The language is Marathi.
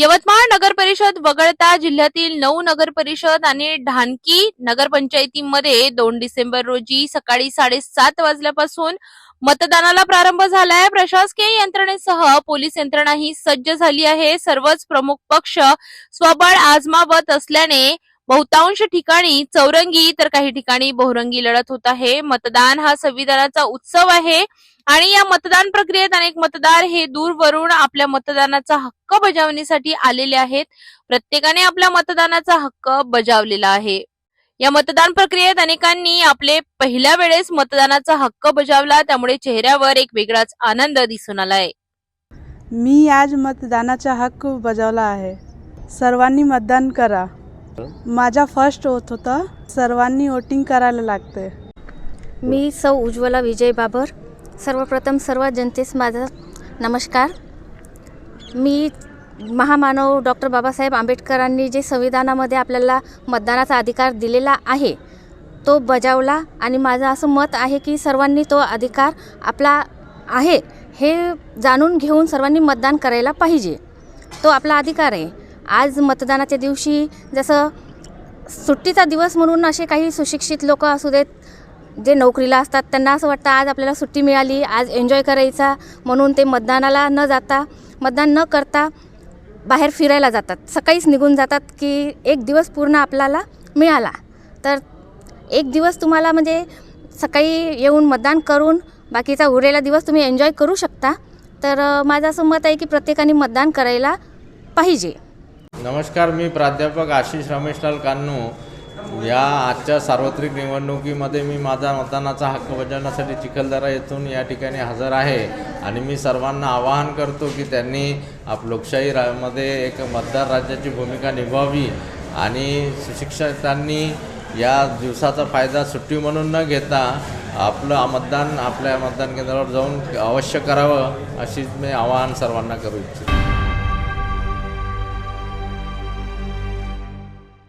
यवतमाळ नगर परिषद वगळता जिल्ह्यातील नऊ नगर परिषद आणि ढानकी नगरपंचायतीमध्ये दोन डिसेंबर रोजी सकाळी साडेसात वाजल्यापासून मतदानाला प्रारंभ झालाय. प्रशासकीय यंत्रणेसह पोलीस यंत्रणाही सज्ज झाली आहे. सर्वच प्रमुख पक्ष स्वबळ आजमावत असल्याने बहुतांश ठिकाणी चौरंगी तर काही ठिकाणी बहुरंगी लढत होत आहे. मतदान हा संविधानाचा उत्सव आहे आणि या मतदान प्रक्रियेत अनेक मतदार हे दूरवरून आपल्या मतदानाचा हक्क बजावण्यासाठी आलेले आहेत. प्रत्येकाने आपल्या मतदानाचा हक्क बजावलेला आहे. या मतदान प्रक्रियेत अनेकांनी आपले पहिल्या वेळेस मतदानाचा हक्क बजावला त्यामुळे चेहऱ्यावर एक वेगळाच आनंद दिसून आलाय. मी आज मतदानाचा हक्क बजावला आहे. सर्वांनी मतदान करा. माझा फर्स्ट होत होता. सर्वांनी वोटिंग करायला लागते मी सौ उज्ज्वला विजय बाबर. सर्वप्रथम सर्व जनतेस माझा नमस्कार. मी महामानव डॉक्टर बाबासाहेब आंबेडकरांनी जे संविधानामध्ये आपल्याला मतदानाचा अधिकार दिलेला आहे तो बजावला आणि माझं असं मत आहे की सर्वांनी तो अधिकार आपला आहे हे जाणून घेऊन सर्वांनी मतदान करायला पाहिजे. तो आपला अधिकार आहे. आज मतदानाच्या दिवशी जसं सुट्टीचा दिवस म्हणून असे काही सुशिक्षित लोक असू देत जे नोकरीला असतात त्यांना असं वाटतं आज आपल्याला सुट्टी मिळाली आज एन्जॉय करायचा म्हणून ते मतदानाला न जाता मतदान न करता बाहेर फिरायला जातात. सकाळीच निघून जातात की एक दिवस पूर्ण आपल्याला मिळाला. तर एक दिवस तुम्हाला म्हणजे सकाळी येऊन मतदान करून बाकीचा उरलेला दिवस तुम्ही एन्जॉय करू शकता. तर माझं असं मत आहे की प्रत्येकाने मतदान करायला पाहिजे. नमस्कार मी प्राध्यापक आशिष रमेशलाल कान्नू या आजच्या सार्वत्रिक निवडणुकीमध्ये मी माझा मतदानाचा हक्क बजावण्यासाठी चिखलदरा येथून या ठिकाणी हजर आहे आणि मी सर्वांना आवाहन करतो की त्यांनी आप लोकशाही रा मध्ये एक मतदार राज्याची भूमिका निभावी आणि सुशिक्षितांनी या दिवसाचा फायदा सुट्टी म्हणून न घेता आपलं मतदान आपल्या मतदान केंद्रावर जाऊन अवश्य करावं अशीच मी आवाहन सर्वांना करू इच्छितो.